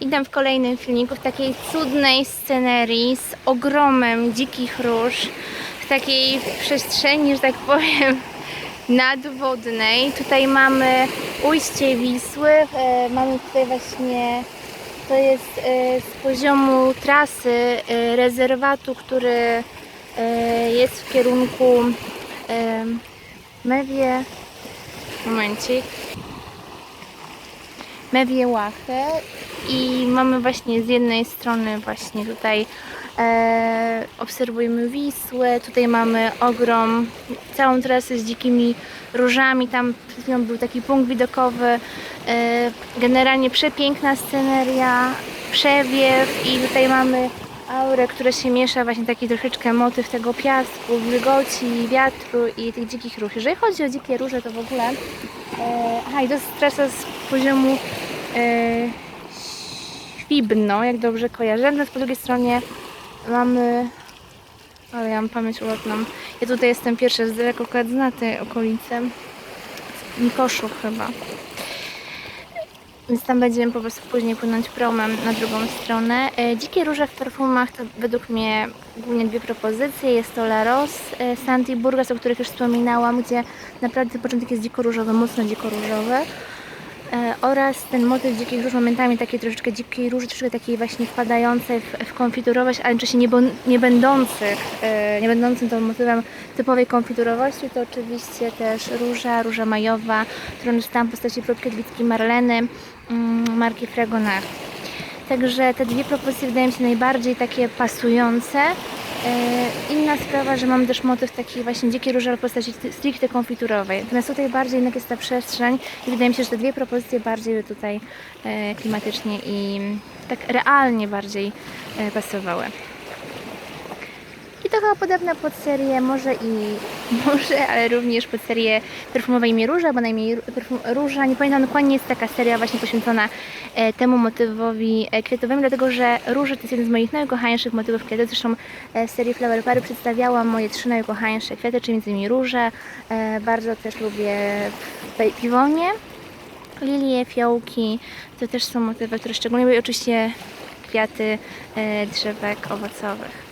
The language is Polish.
Witam w kolejnym filmiku w takiej cudnej scenerii z ogromem dzikich róż, w takiej przestrzeni, że tak powiem, nadwodnej. Tutaj mamy ujście Wisły, e, mamy tutaj właśnie, to jest e, z poziomu trasy e, rezerwatu, który jest w kierunku Mewie, momencik, Mewie Łachę i mamy właśnie z jednej strony właśnie tutaj e, obserwujemy Wisłę, tutaj mamy ogrom, całą trasę z dzikimi różami, tam przed chwilą był taki punkt widokowy, e, generalnie przepiękna sceneria, przewiew i tutaj mamy aurę, która się miesza, właśnie taki troszeczkę motyw tego piasku, wilgoci, wiatru i tych dzikich róż. Jeżeli chodzi o dzikie róże, to w ogóle e, aha, i to jest trasa z poziomu e, Świbno, jak dobrze kojarzę. Natomiast po drugiej stronie mamy... Ale ja mam pamięć ulotną. Ja tutaj jestem pierwsza z daleko akurat zna te okolice. Mikoszów chyba. Więc tam będziemy po prostu później płynąć promem na drugą stronę. E, Dzikie róże w perfumach to według mnie głównie dwie propozycje. Jest to La Rose, e, Santi Burgas, o których już wspominałam, gdzie naprawdę początek jest dziko różowy, mocno dziko różowy. E, oraz ten motyw dzikich róż, momentami takiej troszeczkę dzikiej róży, troszeczkę takiej właśnie wpadającej w, w konfiturowość, ale jednocześnie nie, nie będących, e, nie będącym tą motywem typowej konfiturowości, to oczywiście też róża, róża majowa, którą dostałam w postaci próbki Dwitki Marleny mm, marki Fragonard. Także te dwie propozycje wydają mi się najbardziej takie pasujące. E, Inna sprawa, że mam też motyw taki właśnie dzikiej róży, ale w postaci stricte konfiturowej. Natomiast tutaj bardziej jednak jest ta przestrzeń i wydaje mi się, że te dwie propozycje bardziej tutaj e, klimatycznie i tak realnie bardziej e, pasowały. Chyba podobne pod serię, może i może, ale również pod serię perfumowej imię Róża, bo najmniej perfum Róża, nie pamiętam dokładnie, jest taka seria właśnie poświęcona e, temu motywowi e, kwiatowemu, dlatego że róże to jest jeden z moich najukochańszych motywów kwiatowych. Zresztą e, w serii Flower Pary przedstawiałam moje trzy najukochańsze kwiaty, czyli między innymi róże. E, bardzo też lubię piwonie, lilie, fiołki. To też są motywy, które szczególnie. Oczywiście kwiaty e, drzewek owocowych.